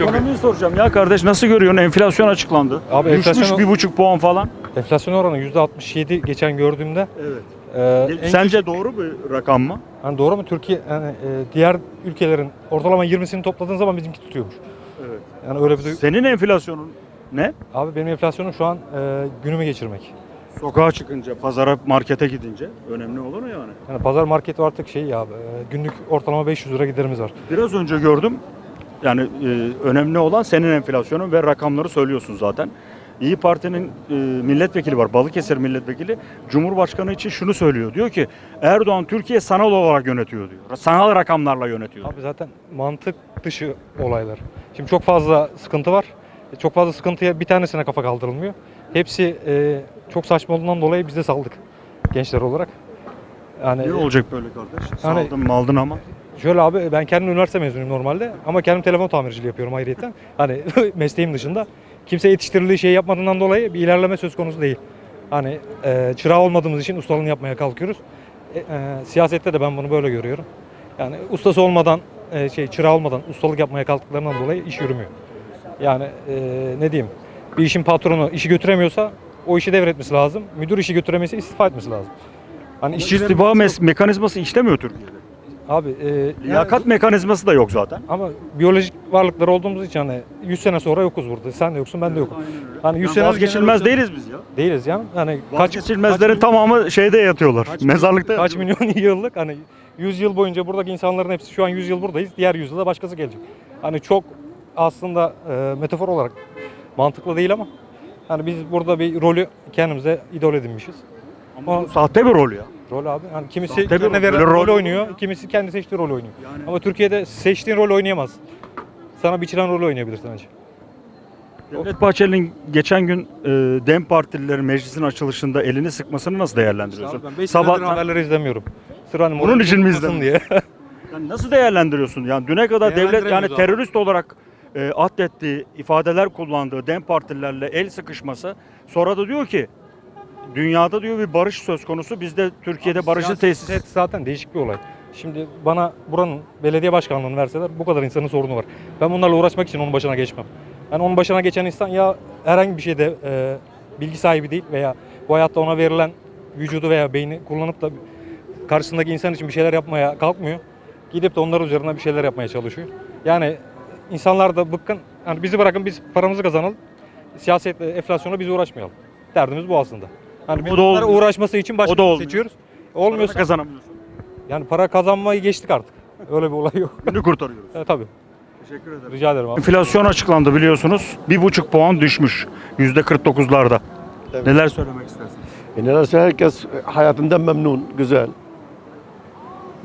Ekonomiyi soracağım ya kardeş nasıl görüyorsun? Enflasyon açıklandı. Abi Düşmüş enflasyon- bir buçuk puan falan. Enflasyon oranı %67 geçen gördüğümde. Evet. e, en- Sence doğru bir rakam mı? hani doğru mu? Türkiye yani e, diğer ülkelerin ortalama 20'sini topladığın zaman bizimki tutuyormuş. Evet. Yani öyle bir duy- Senin enflasyonun ne? Abi benim enflasyonum şu an e, günümü geçirmek. Sokağa çıkınca, pazara, markete gidince önemli olur yani. Yani pazar marketi artık şey ya e, günlük ortalama 500 lira giderimiz var. Biraz önce gördüm. Yani e, önemli olan senin enflasyonun ve rakamları söylüyorsun zaten. İyi Parti'nin e, milletvekili var, Balıkesir milletvekili. Cumhurbaşkanı için şunu söylüyor. Diyor ki Erdoğan Türkiye sanal olarak yönetiyor diyor. Sanal rakamlarla yönetiyor. Abi zaten mantık dışı olaylar. Şimdi çok fazla sıkıntı var. E, Çok fazla sıkıntıya bir tanesine kafa kaldırılmıyor. Hepsi e, çok saçma olduğundan dolayı biz de saldık gençler olarak. Yani Ne olacak böyle kardeş? Yani- Saldın maldın ama. Şöyle abi ben kendim üniversite mezunuyum normalde ama kendim telefon tamirciliği yapıyorum ayrıyetten. Hani mesleğim dışında. Kimse yetiştirildiği şeyi yapmadığından dolayı bir ilerleme söz konusu değil. Hani e, çırağı olmadığımız için ustalığını yapmaya kalkıyoruz. E, e, siyasette de ben bunu böyle görüyorum. Yani ustası olmadan, e, şey çırağı olmadan ustalık yapmaya kalktıklarından dolayı iş yürümüyor. Yani e, ne diyeyim? Bir işin patronu işi götüremiyorsa o işi devretmesi lazım. Müdür işi götüremezse istifa etmesi lazım. Hani İş işçilerin- istifa mekanizması işlemiyor Türkiye'de. Abi e, Liyakat mekanizması da yok zaten. ama biyolojik varlıklar olduğumuz için hani 100 sene sonra yokuz burada. Sen de yoksun, ben de yokum. Hani 100 Yani sene vazgeçilmez değiliz biz ya. Değiliz ya. Hani kaç Vazgeçilmezlerin tamamı şeyde yatıyorlar. mezarlıkta kaç yatıyorlar. milyon yıllık hani 100 yıl boyunca buradaki insanların hepsi şu an 100 yıl buradayız. Diğer 100 yılda başkası gelecek. Hani çok aslında e, metafor olarak mantıklı değil ama hani biz burada bir rolü kendimize idol edinmişiz. Ama bu sahte bir rol ya. Rol abi. Hani kimisi Sahte kendine rol. verilen rol rol oynuyor, olur kimisi kendi seçtiği rol oynuyor. Yani- Ama Türkiye'de seçtiğin rol oynayamaz. Sana biçilen rol oynayabilirsin ancak. Devlet Bahçeli'nin geçen gün e, DEM partililerin meclisin açılışında elini sıkmasını nasıl değerlendiriyorsun? Ben 5 Sabah Sabahtan- haberleri izlemiyorum. Sırf hani Bunun için mi izlemiyorsun? diye. Yani nasıl değerlendiriyorsun? Yani düne kadar devlet yani abi. terörist olarak e, addettiği, ifadeler kullandığı DEM partililerle el sıkışması sonra da diyor ki dünyada diyor bir barış söz konusu. Biz de Türkiye'de barışı tesis zaten değişik bir olay. Şimdi bana buranın belediye başkanlığını verseler bu kadar insanın sorunu var. Ben bunlarla uğraşmak için onun başına geçmem. Yani onun başına geçen insan ya herhangi bir şeyde e, bilgi sahibi değil veya bu hayatta ona verilen vücudu veya beyni kullanıp da karşısındaki insan için bir şeyler yapmaya kalkmıyor. Gidip de onlar üzerine bir şeyler yapmaya çalışıyor. Yani insanlar da bıkkın. Yani bizi bırakın biz paramızı kazanalım. Siyasetle, enflasyonla biz uğraşmayalım. Derdimiz bu aslında. Hani biz O da bunlara olmuyor. uğraşması için O da başka olmuyor. seçiyoruz. Olmuyorsa kazanamıyorsun. yani para kazanmayı geçtik artık. Öyle bir olay yok. Günü kurtarıyoruz. E, tabii. Teşekkür ederim. Rica ederim abi. Enflasyon açıklandı biliyorsunuz. Bir buçuk puan düşmüş. Yüzde 49'larda. Neler söylemek istersiniz? E nedense herkes hayatından memnun, güzel.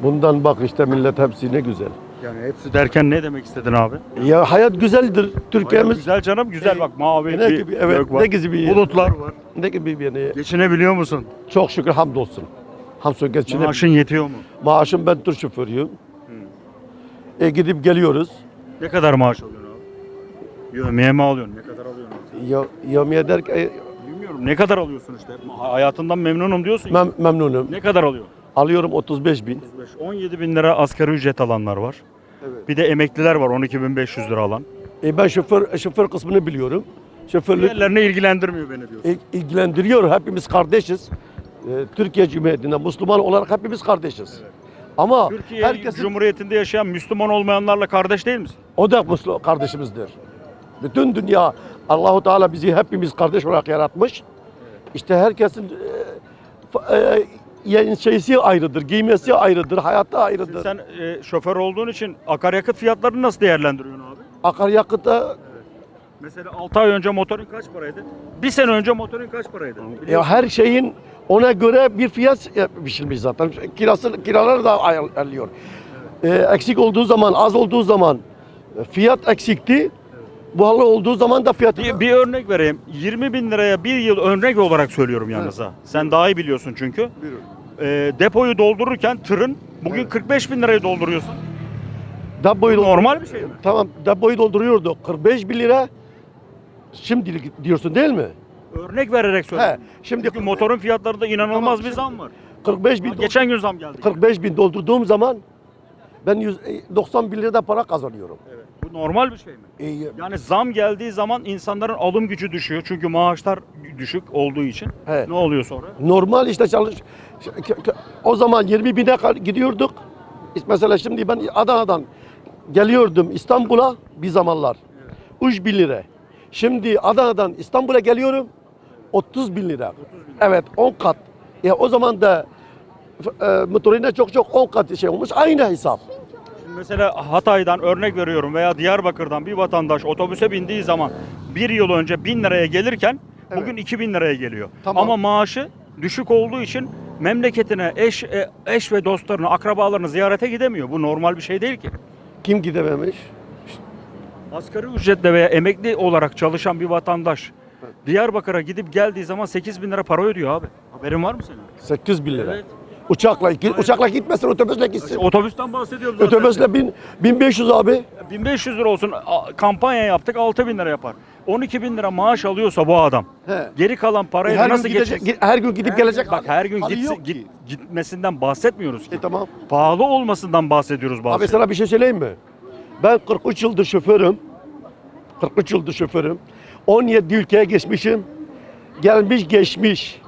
Bundan bak işte millet hepsi ne güzel. Yani hepsi derken ne demek istedin abi? Ya hayat güzeldir. Türkiye'miz güzel canım güzel E, bak mavi ne bir gibi evet gök var. ne gibi bir Bulutlar var. Ne gibi bir yani Geçinebiliyor musun? çok şükür hamdolsun. Hamdolsun geçine. Maaşın yetiyor mu? Maaşım ben tur şoförüyüm. E gidip geliyoruz. Ne kadar maaş alıyorsun abi? Yövmeye mi alıyorsun? Ne kadar alıyorsun? Ya, yemeğe derken e, Bilmiyorum. Ne kadar alıyorsun işte? Hayatından memnunum diyorsun. ya. mem- memnunum. Ne kadar alıyor? Alıyorum 35 bin. 17 bin lira asgari ücret alanlar var. Evet. Bir de emekliler var 12.500 lira alan. E ben şoför şoför kısmını biliyorum. Şoförlük Diğerlerine ilgilendirmiyor beni diyorsun. il- ilgilendiriyor. Hepimiz kardeşiz. E, Türkiye Cumhuriyeti'nde Müslüman olarak hepimiz kardeşiz. Ama Türkiye herkesin Cumhuriyeti'nde yaşayan Müslüman olmayanlarla kardeş değil misin? O da Müslüman kardeşimizdir. Bütün dünya Allahu Teala bizi hepimiz kardeş olarak yaratmış. İşte herkesin e, fa- e, yani şeysi ayrıdır, giymesi ayrıdır, hayatta ayrıdır. Sen e, şoför olduğun için akaryakıt fiyatlarını nasıl değerlendiriyorsun abi? Akaryakıta Mesela 6 ay önce motorun kaç paraydı? Bir sene önce motorun kaç paraydı? ya her şeyin ona göre bir fiyat biçilmiş zaten. Kirası kiralar da ayarlıyor. E, eksik olduğu zaman, az olduğu zaman e, fiyat eksikti. Buhalı olduğu zaman da fiyat Bir, bir örnek vereyim. 20 bin liraya bir yıl örnek olarak söylüyorum yalnız ha. Sen daha iyi biliyorsun çünkü. E, depoyu doldururken tırın bugün 45 bin lirayı dolduruyorsun. depoyu Normal bir şey mi? Tamam depoyu dolduruyordu. 45 bin lira. Şimdi diyorsun değil mi? Örnek vererek He. söylüyorum. Şimdi Çünkü motorun fiyatlarında inanılmaz Tamam, bir zam var. 45 bin Geçen gün zam geldi. 45 bin doldurduğum zaman Ben 100, e, 90 bin lira para kazanıyorum. Bu normal bir şey mi? E, Yani zam geldiği zaman insanların alım gücü düşüyor. Çünkü maaşlar düşük olduğu için. Evet. Ne oluyor sonra? normal işte çalış. O zaman 20 bine gidiyorduk. Mesela şimdi ben Adana'dan geliyordum İstanbul'a bir zamanlar. 3 bin lira. Şimdi Adana'dan İstanbul'a geliyorum 30 bin lira. Evet 10 kat. Ya o zaman da e, motorine çok çok 10 kat şey olmuş. Aynı hesap. Şimdi mesela Hatay'dan örnek veriyorum veya Diyarbakır'dan bir vatandaş otobüse bindiği zaman bir yıl önce 1000 liraya gelirken Evet. bugün 2000 liraya geliyor. Tamam. Ama maaşı düşük olduğu için memleketine, eş, e, eş ve dostlarını, akrabalarını ziyarete gidemiyor. Bu normal bir şey değil ki. Kim gidememiş? Asgari ücretle veya emekli olarak çalışan bir vatandaş Diyarbakır'a gidip geldiği zaman 8 bin lira para ödüyor abi. Haberin var mı senin? 8 bin lira. Evet. Uçakla, uçakla gitmesin otobüsle gitsin. Otobüsten bahsediyorum zaten. Otobüsle bin, 1500 abi. 1500 lira olsun a- kampanya yaptık 6000 lira yapar. 12 bin lira maaş alıyorsa bu adam He. geri kalan parayı her, gün nasıl gidecek, geçecek? her gün gidip Her gelecek. Bak her gün hali gitsin, yok ki. git, gitmesinden bahsetmiyoruz ki. E tamam. Pahalı olmasından bahsediyoruz bazı. Abi sana bir şey söyleyeyim mi? Ben 43 yıldır şoförüm. 43 yıldır şoförüm. 17 ülkeye geçmişim. Gelmiş geçmiş.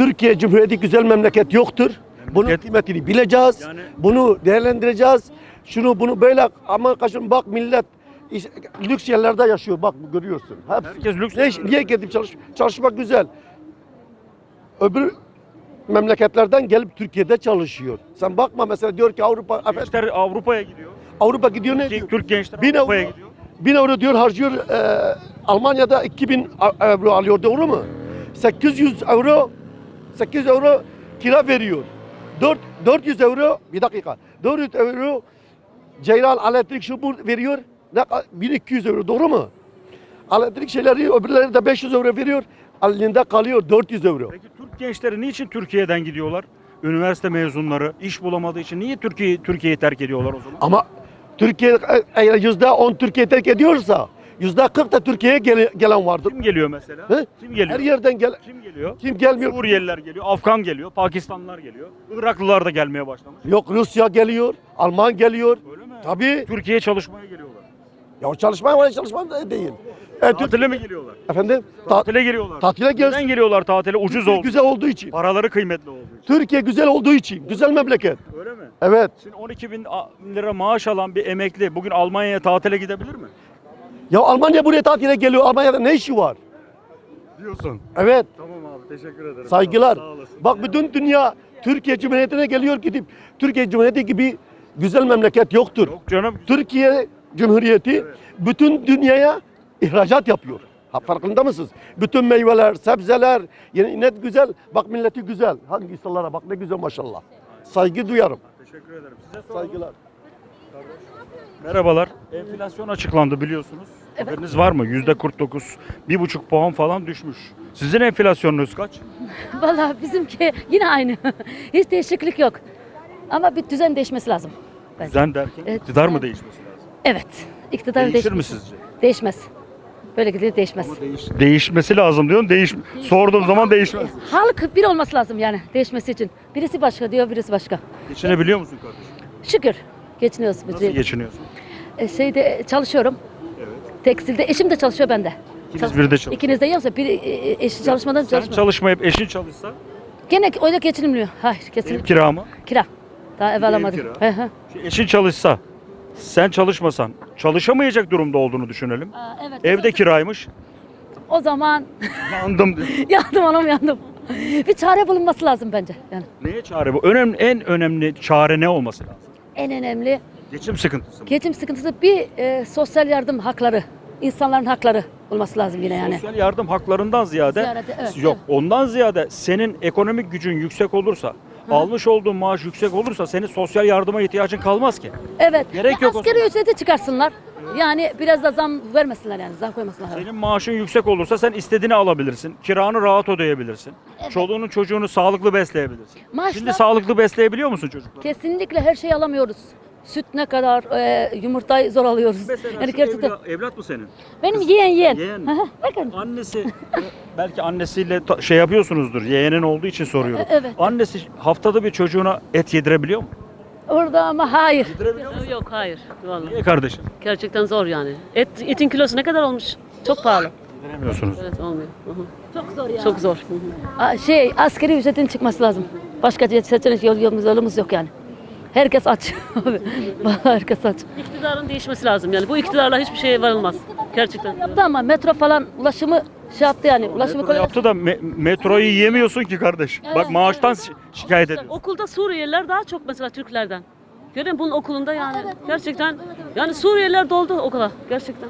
Türkiye Cumhuriyeti güzel memleket yoktur. Bunun kıymetini bileceğiz. Yani- Bunu değerlendireceğiz. Şunu bunu böyle ama kaşın bak millet iş- lüks yerlerde yaşıyor. Bak görüyorsun. Hepsi. Herkes lüks Ne, yerlerde niye gidip çalış, çalışmak güzel. Öbür memleketlerden gelip Türkiye'de çalışıyor. Sen bakma mesela diyor ki Avrupa Gençler Avrupa'ya gidiyor. Avrupa gidiyor ne Türk, diyor? Türk gençler Bin Avrupa'ya euro, gidiyor. bin euro diyor harcıyor. e, Almanya'da 2000 a- euro alıyor doğru mu? 800 euro 800 euro kira veriyor. 4 400 euro bir dakika. 400 euro Ceylan elektrik şu veriyor. Ne ka- 1200 euro doğru mu? Elektrik şeyleri öbürleri de 500 euro veriyor. Elinde kalıyor 400 euro. Peki Türk gençleri niçin Türkiye'den gidiyorlar? Üniversite mezunları iş bulamadığı için niye Türkiye Türkiye'yi terk ediyorlar o zaman? Ama Türkiye eğer yüzde 10 Türkiye terk ediyorsa yüzde 40 da Türkiye'ye gele- gelen vardır. Kim geliyor mesela? He? Kim geliyor? Her yerden gel. Kim geliyor? Kim gelmiyor? Suriyeliler geliyor, Afgan geliyor, Pakistanlılar geliyor. Iraklılar da gelmeye başlamış. Yok Rusya geliyor, Alman geliyor. Öyle mi? Tabii. Türkiye'ye çalışmaya geliyorlar. Ya çalışma var, çalışma da değil. E, Tatile mi geliyorlar? efendim? Ta- Tatile geliyorlar. Tatile gel- Neden geliyorlar tatile? Ucuz Türkiye oldu. güzel olduğu için. Paraları kıymetli olduğu için. Türkiye güzel olduğu için. Güzel memleket. Öyle mi? Evet. Şimdi 12 bin lira maaş alan bir emekli bugün Almanya'ya tatile gidebilir mi? Ya Almanya buraya tatile geliyor. Almanya'da ne işi var? Diyorsun. Evet. Tamam abi teşekkür ederim. Saygılar. Sağ olasın. Bak bütün dünya Türkiye Cumhuriyeti'ne geliyor gidip Türkiye Cumhuriyeti gibi güzel memleket yoktur. Yok canım. Türkiye Cumhuriyeti bütün dünyaya ihracat yapıyor. Ha, farkında mısınız? Bütün meyveler, sebzeler, yani net güzel. Bak milleti güzel. Hangi insanlara bak ne güzel maşallah. Saygı duyarım. Teşekkür ederim. Size soralım. Saygılar. Merhabalar. Enflasyon açıklandı biliyorsunuz. Haberiniz var mı? Yüzde 49. Bir buçuk puan falan düşmüş. Sizin enflasyonunuz kaç? Vallahi bizimki yine aynı. Hiç değişiklik yok. Ama bir düzen değişmesi lazım. bence. Düzen derken Evet, iktidar mı değişmesi lazım? Evet. İktidar Değişir mi değişmesi- sizce? Değişmez. Böyle gidiyor değişmez. Değişmesi lazım diyorsun. Değiş sorduğum zaman değişmez. Halk bir olması lazım yani değişmesi için. Birisi başka diyor, birisi başka. Geçinebiliyor musun kardeşim? Şükür geçiniyoruz. Nasıl geçiniyorsun? E, şeyde çalışıyorum. Tekstilde eşim de çalışıyor bende. İkiniz bir de çalışın. İkiniz de yoksa bir e, e, eşi çalışmadan Sen çalışmıyor. çalışmayıp eşin çalışsa Gene öyle geçinilmiyor. Hayır ev kira mı? kira. Daha ev alamadım. kira. Hı hı. Şimdi Eşin çalışsa sen çalışmasan çalışamayacak durumda olduğunu düşünelim. Aa, evet. Evde kiraymış. O zaman Yandım. yandım anam yandım. Bir çare bulunması lazım bence. Yani Neye çare bu? Önemli, en önemli çare ne olması lazım? En önemli Geçim sıkıntısı mı? geçim sıkıntısı bir e, sosyal yardım hakları, insanların hakları olması lazım yine yani. Sosyal yardım haklarından ziyade, Ziyade, evet, yok ondan ziyade senin ekonomik gücün yüksek olursa, almış olduğun maaş yüksek olursa senin sosyal yardıma ihtiyacın kalmaz ki. Evet. Gerek Ya yok o Asgari ücreti çıkarsınlar. Yani biraz da zam vermesinler yani. Zam koymasınlar. Senin maaşın yüksek olursa sen istediğini alabilirsin. Kiranı rahat ödeyebilirsin. Çoluğunu çocuğunu sağlıklı besleyebilirsin. Maaşlar- Şimdi sağlıklı besleyebiliyor musun çocukları? Kesinlikle her şeyi alamıyoruz. Süt ne kadar, e, yumurtayı zor alıyoruz. Mesela yani gerçekten. evla- evlat mı senin? Benim yeğen yeğen. Yeğen. Hı, Bakın. Annesi belki annesiyle ta- şey yapıyorsunuzdur. Yeğenin olduğu için soruyorum. E- evet. Annesi haftada bir çocuğuna et yedirebiliyor mu? Orada ama hayır. Yok hayır. Vallahi. Niye kardeşim? Gerçekten zor yani. Et, etin kilosu ne kadar olmuş? Çok pahalı. Yediremiyorsunuz. Evet olmuyor. Hı hı. Çok zor ya. Çok zor. Hı hı. Şey askeri ücretin çıkması lazım. Başka seçenek yol- yolumuz, yolumuz yok yani. Herkes aç. Vallahi herkes aç. İktidarın değişmesi lazım yani. Bu iktidarla hiçbir şeye varılmaz. Gerçekten. Yaptı ama metro falan ulaşımı şey yaptı yani. Ulaşımı Metro kolay. yaptı da me- metroyu yiyemiyorsun ki kardeş. Bak maaştan şi- şikayet ediyorsun. Okulda Suriyeliler daha çok mesela Türklerden. Görün bunun okulunda yani gerçekten yani Suriyeliler doldu okula gerçekten.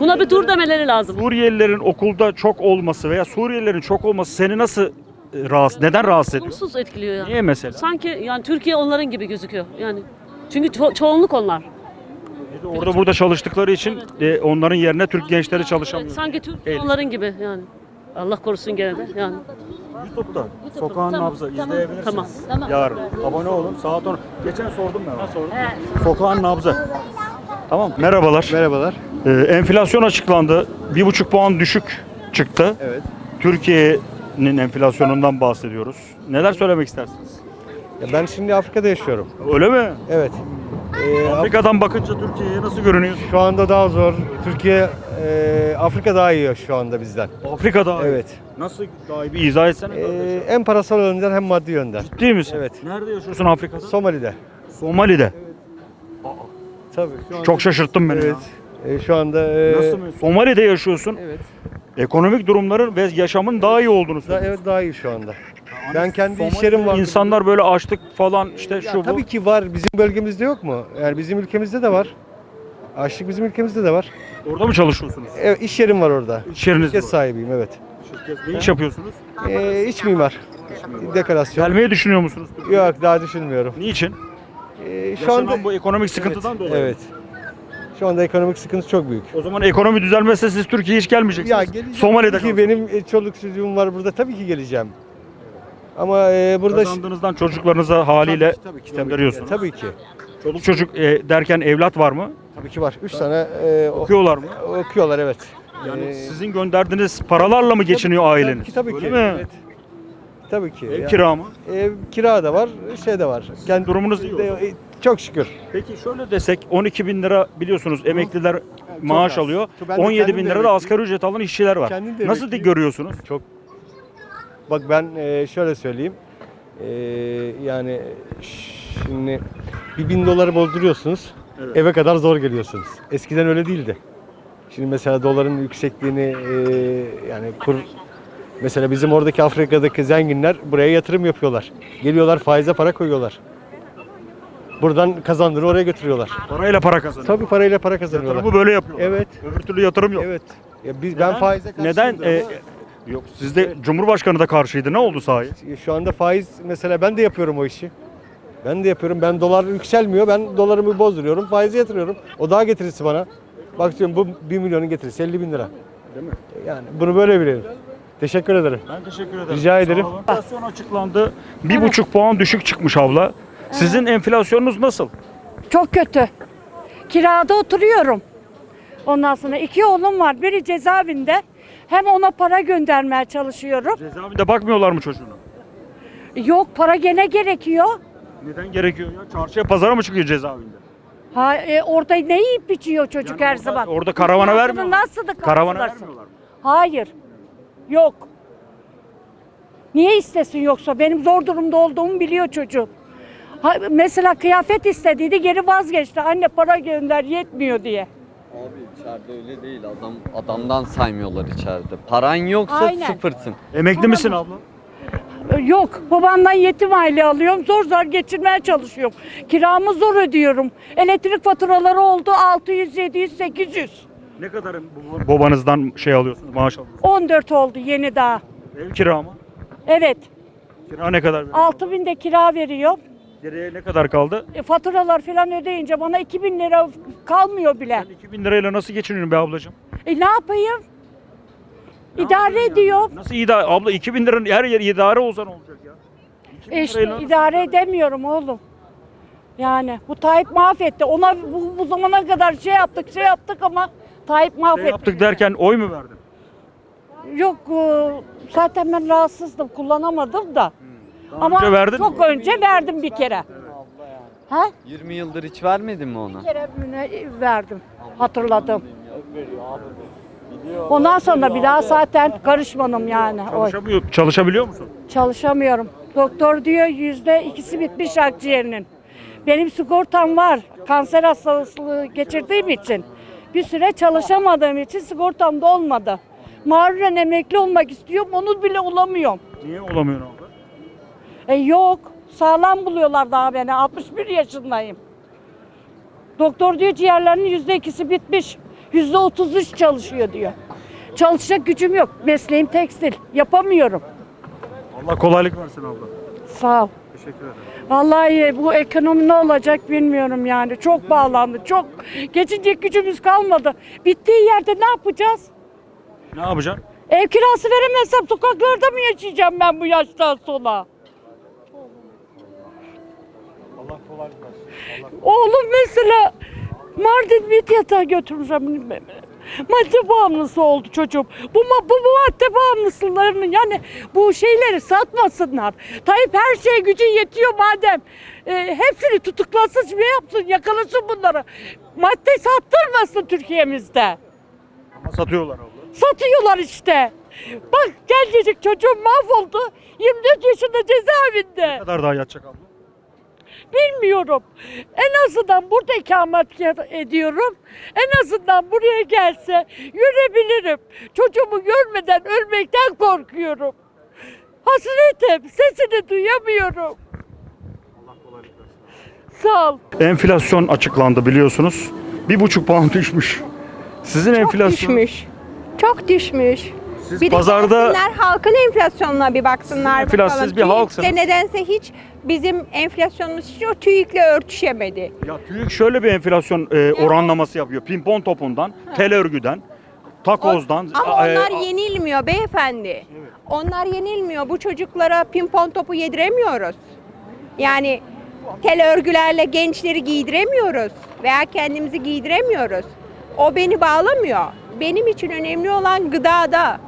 Buna bir dur demeleri lazım. Suriyelilerin okulda çok olması veya Suriyelilerin çok olması seni nasıl rahatsız, neden rahatsız ediyor? Olumsuz etkiliyor yani. Niye mesela? Sanki yani Türkiye onların gibi gözüküyor yani. Çünkü ço- çoğunluk onlar. De Orada burada çalıştıkları için e, onların yerine Türk gençleri çalışamıyor. Evet, sanki Türkiye Evet. onların gibi yani. Allah korusun gene de yani. YouTube'da Sokağın Tamam, Nabzı tamam, izleyebilirsiniz. tamam. Tamam. Yarın. Abone olun. Saat 10. Geçen sordum ben. Sordum. Sokağın Nabzı. Tamam. Merhabalar. Merhabalar. Ee, enflasyon açıklandı. Bir buçuk puan düşük çıktı. Evet. Türkiye'nin enflasyonundan bahsediyoruz. Neler söylemek istersiniz? Ya ben şimdi Afrika'da yaşıyorum. Öyle mi? Evet. Ee, Af- Afrika'dan bakınca Türkiye'ye nasıl görünüyor? şu anda daha zor. Türkiye, e, Afrika daha iyi şu anda bizden. Afrika daha iyi. Evet. Nasıl daha iyi bir izah etsene. Ee, hem parasal yönden hem maddi yönden. Ciddi misin? evet. Nerede yaşıyorsun Afrika'da? Somali'de. Somali'de. Tabii. Şu anda, Çok şaşırttın beni Evet. ya. E, şu anda e, Nasıl mı? Somali'de yaşıyorsun. Evet. Ekonomik durumların ve yaşamın daha iyi olduğunu Da, söylüyorsun. evet daha iyi şu anda. Ben kendi iş yerim var. İnsanlar böyle açlık falan işte Ya, şu bu. tabii ki var. Bizim bölgemizde yok mu? Yani bizim ülkemizde de var. Açlık bizim ülkemizde de var. Orada mı çalışıyorsunuz? Evet, iş yerim var orada. İş yeriniz Şirket var. sahibiyim evet. Ne iş yapıyorsunuz? E, iç mimar. Dekorasyon. Gelmeyi düşünüyor musunuz? Yok daha düşünmüyorum. Niçin? E, şu Yaşanan anda bu ekonomik sıkıntıdan evet, dolayı. Evet. Şu anda ekonomik sıkıntı çok büyük. O zaman ekonomi düzelmezse siz Türkiye'ye hiç gelmeyeceksiniz. Ya geleceğim. Somali'de ki benim e, çoluk çocuğum var burada tabii ki geleceğim. Ama e, burada Kazandığınızdan çocuklarınıza haliyle tabii ki, gönderiyorsunuz. Tabii ki. Çoluk çocuk e, derken evlat var mı? Tabii ki var. Üç tane e, ok- Okuyorlar mı? okuyorlar evet. Yani E, sizin gönderdiğiniz paralarla mı geçiniyor aileniz? Tabii ki tabii Öyle ki. mi? Evet. Tabii ki. Ev Ya- kira mı? Ev kira da var, şey de var. Kendi Durumunuz iyi o zaman. e, Çok şükür. Peki şöyle desek 12 bin lira biliyorsunuz emekliler maaş az. alıyor. Ben de 17 kendim bin de lira da asgari ücret alan işçiler var. Kendim de Nasıl de emekliyim. görüyorsunuz? Çok. Bak ben e, şöyle söyleyeyim. E, yani şimdi bir bin doları bozduruyorsunuz. Evet. Eve kadar zor geliyorsunuz. Eskiden öyle değildi. Şimdi mesela doların yüksekliğini e, yani kur mesela bizim oradaki Afrika'daki zenginler buraya yatırım yapıyorlar. Geliyorlar faize para koyuyorlar. Buradan kazandığını oraya götürüyorlar. Parayla para kazanıyor. Tabii parayla para kazanıyorlar. Yatırımı böyle yapıyorlar. Evet. Öbür türlü yatırım yok. Evet. Ya biz ben faize karşıyım Neden? e, ama- yok sizde Cumhurbaşkanı da karşıydı. Ne oldu sahi? Şu anda faiz mesela ben de yapıyorum o işi. Ben de yapıyorum. Ben dolar yükselmiyor. Ben dolarımı bozduruyorum. Faize yatırıyorum. O daha getirisi bana. Bak diyorum bu 1 milyonun getirisi 50 bin lira. Değil mi? Yani bunu böyle bilelim. Teşekkür ederim. Ben teşekkür ederim. Rica ederim. Enflasyon açıklandı. Bir buçuk puan düşük çıkmış abla. Sizin enflasyonunuz nasıl? Çok kötü. Kirada oturuyorum. Ondan sonra iki oğlum var. Biri cezaevinde. Hem ona para göndermeye çalışıyorum. Cezaevinde bakmıyorlar mı çocuğuna? Yok para gene gerekiyor. Neden gerekiyor ya? Çarşıya pazara mı çıkıyor cezaevinde? Ha, e, orada ne yiyip içiyor çocuk her orada- zaman? orada karavana Hayatını vermiyorlar. Nasıl da Karavana karşılarsın? vermiyorlar mı? Hayır. Yok. Niye istesin yoksa? Benim zor durumda olduğumu biliyor çocuğum. Ha, mesela kıyafet istediydi geri vazgeçti. Anne para gönder yetmiyor diye. Abi içeride öyle değil. Adam adamdan saymıyorlar içeride. Paran yoksa Aynen. sıfırsın. Emekli misin abla? Yok. Babamdan yetim aile alıyorum. Zor zor geçirmeye çalışıyorum. Kiramı zor ödüyorum. Elektrik faturaları oldu 600, 700, 800. Ne kadar bu- babanızdan şey alıyorsunuz, maaş alıyorsunuz? 14 oldu yeni daha. Ev kira mı? Evet. Kira ne kadar? veriyor? 6000 de kira veriyor. Geriye ne kadar kaldı? E, faturalar falan ödeyince bana 2000 lira kalmıyor bile. Sen 2000 lirayla nasıl geçiniyorsun be ablacığım? E ne yapayım? İdare ediyorum. Nasıl idare? Abla 2000 liranın her yer idare olsa ne olacak ya? 2000 E işte idare edemiyorum oğlum. Yani bu Tayyip mahvetti. Ona bu, bu zamana kadar şey yaptık şey yaptık ama Tayyip şey mahvetti. yaptık derken oy mu verdin? Yok e, zaten ben rahatsızdım kullanamadım da. Daha Ama önce verdin çok mi? önce verdim bir kere. Ha? 20 yıldır hiç vermedin mi ona? Bir kere müne verdim. Hatırladım. Ondan sonra bir daha zaten karışmadım yani. Oy. Çalışabiliyor, çalışabiliyor musun? Çalışamıyorum. Doktor diyor yüzde ikisi bitmiş akciğerinin. Benim sigortam var. Kanser hastalığı geçirdiğim için. Bir süre çalışamadığım için sigortam da olmadı. Mağruren emekli olmak istiyorum. Onu bile olamıyorum. Niye olamıyorsun abla? E yok. Sağlam buluyorlar daha beni. 61 yaşındayım. Doktor diyor ciğerlerinin yüzde ikisi bitmiş. Yüzde 33 çalışıyor diyor. Çalışacak gücüm yok. Mesleğim tekstil. Yapamıyorum. Allah kolaylık versin abla. Sağ ol. Teşekkür ederim. Vallahi bu ekonomi ne olacak bilmiyorum yani. Çok bağlandı. Çok. Geçinecek gücümüz kalmadı. Bittiği yerde ne yapacağız? Ne yapacaksın? Ev kirası veremezsem sokaklarda mı yaşayacağım ben bu yaştan sonra? Allah kolaylık versin. Oğlum mesela Mardin bit yatağa götüreceğim. Madde bağımlısı oldu çocuğum. Bu, bu, bu madde bağımlısılarının yani bu şeyleri satmasınlar. Tayyip her şeye gücü yetiyor madem. e, hepsini tutuklasın, ne yapsın, yakalasın bunları. Madde sattırmasın Türkiye'mizde. Ama satıyorlar abla. Satıyorlar işte. Bak gencecik çocuğum mahvoldu. 24 yaşında Ne cezaevinde. kadar daha yatacak abla? Bilmiyorum. En azından burada ikamet ediyorum. En azından buraya gelse yürüyebilirim. Çocuğumu görmeden ölmekten korkuyorum. Hasretim, sesini duyamıyorum. Sağ ol. Enflasyon açıklandı biliyorsunuz. Bir buçuk puan düşmüş. Sizin Çok enflasyon... düşmüş. Çok düşmüş. Siz bir pazarda de gelsinler halkın enflasyonuna bir baksınlar. Siz bakalım. bir TÜİK halksınız. de nedense hiç bizim enflasyonumuz hiç o TÜİK'le örtüşemedi. Ya TÜİK şöyle bir enflasyon e, oranlaması yapıyor. Pimpon topundan, tel örgüden, takozdan. Ama e, onlar a- yenilmiyor beyefendi. Onlar yenilmiyor. Bu çocuklara pimpon topu yediremiyoruz. Yani tel örgülerle gençleri giydiremiyoruz veya kendimizi giydiremiyoruz. O beni bağlamıyor. Benim için önemli olan gıdada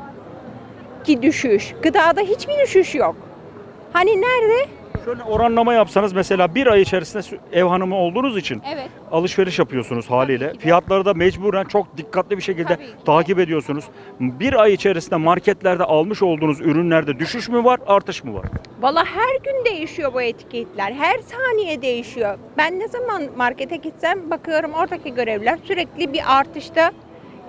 ki düşüş. Gıdada hiçbir düşüş yok. Hani nerede? Şöyle oranlama yapsanız mesela bir ay içerisinde ev hanımı olduğunuz için Evet. alışveriş yapıyorsunuz haliyle. Fiyatları da mecburen çok dikkatli bir şekilde Tabii ki de. takip ediyorsunuz. Bir ay içerisinde marketlerde almış olduğunuz ürünlerde düşüş mü var, artış mı var? Valla her gün değişiyor bu etiketler. Her saniye değişiyor. Ben ne zaman markete gitsem bakıyorum oradaki görevliler sürekli bir artışta.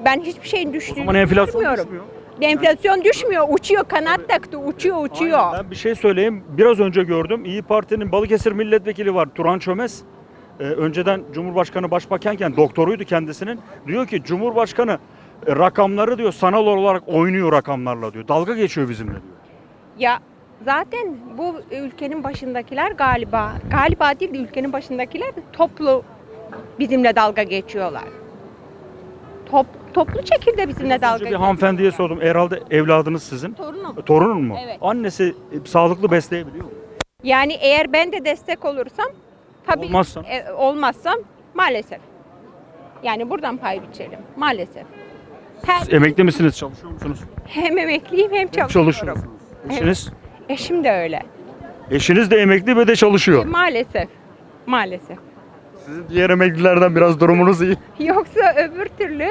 Ben hiçbir şeyin O düştüğünü zaman enflasyon görmüyorum. düşmüyor. Enflasyon düşmüyor, uçuyor, kanat taktı, uçuyor, uçuyor. Aynen. Ben bir şey söyleyeyim. Biraz önce gördüm. İyi Parti'nin Balıkesir milletvekili var Turan Çömez. Ee, önceden Cumhurbaşkanı başbakanken doktoruydu kendisinin. Diyor ki Cumhurbaşkanı e, rakamları diyor sanal olarak oynuyor rakamlarla diyor. Dalga geçiyor bizimle diyor. Ya zaten bu ülkenin başındakiler galiba, galiba değil de ülkenin başındakiler toplu bizimle dalga geçiyorlar. Top, toplu şekilde bizimle dalga önce bir hanımefendiye sordum. Herhalde evladınız sizin. Torunum. E, Torunun mu? Evet. Annesi e, sağlıklı besleyebiliyor mu? Yani eğer ben de destek olursam tabii Olmazsan? e, olmazsam maalesef. Yani buradan pay biçelim maalesef. Her, Siz emekli misiniz? Çalışıyor musunuz? hem emekliyim hem çalışıyorum. Eşiniz? Eşim de öyle. Eşiniz de emekli ve de çalışıyor. Maalesef. Maalesef. Sizin diğer emeklilerden biraz durumunuz iyi. Yoksa öbür türlü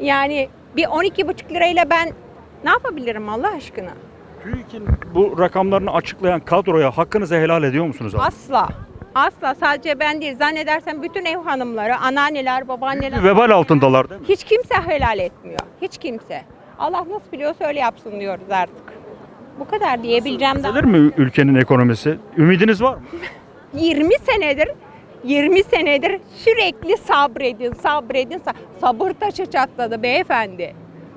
yani bir 12,5 lirayla ben ne yapabilirim Allah aşkına? TÜİK'in bu rakamlarını açıklayan kadroya hakkınızı helal ediyor musunuz abi? Asla. Asla sadece ben değil. Zannedersem bütün ev hanımları, anneanneler, babaanneler vebal altındalar değil mi? hiç kimse helal etmiyor. Hiç kimse. Allah nasıl biliyorsa öyle yapsın diyoruz artık. Bu kadar diyebileceğim daha. Gelir mi ülkenin ekonomisi? Ümidiniz var mı? 20 senedir 20 senedir sürekli sabredin, sabredin. sa- Sabır taşı çatladı beyefendi.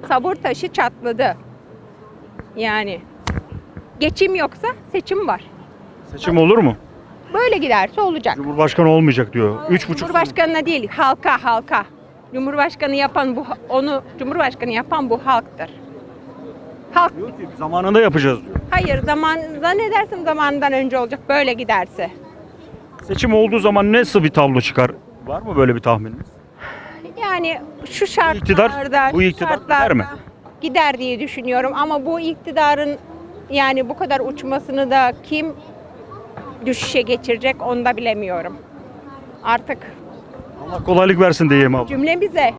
Sabır taşı çatladı. Yani geçim yoksa seçim var. Seçim olur mu? Böyle giderse olacak. Cumhurbaşkanı olmayacak diyor. Üç buçuk sene. Cumhurbaşkanına değil, halka, halka. Cumhurbaşkanı yapan bu onu Cumhurbaşkanı yapan bu halktır. Halk Diyor ki zamanında yapacağız diyor. hayır zaman zannedersin zamanından önce olacak böyle giderse. Seçim olduğu zaman nasıl bir tablo çıkar? Var mı böyle bir tahmininiz? Yani şu şartlarda, iktidar- bu şu iktidar gider şartlarda mi? Gider diye düşünüyorum ama bu iktidarın yani bu kadar uçmasını da kim düşüşe geçirecek onu da bilemiyorum. Artık Allah kolaylık versin diyeyim abla. cümlemize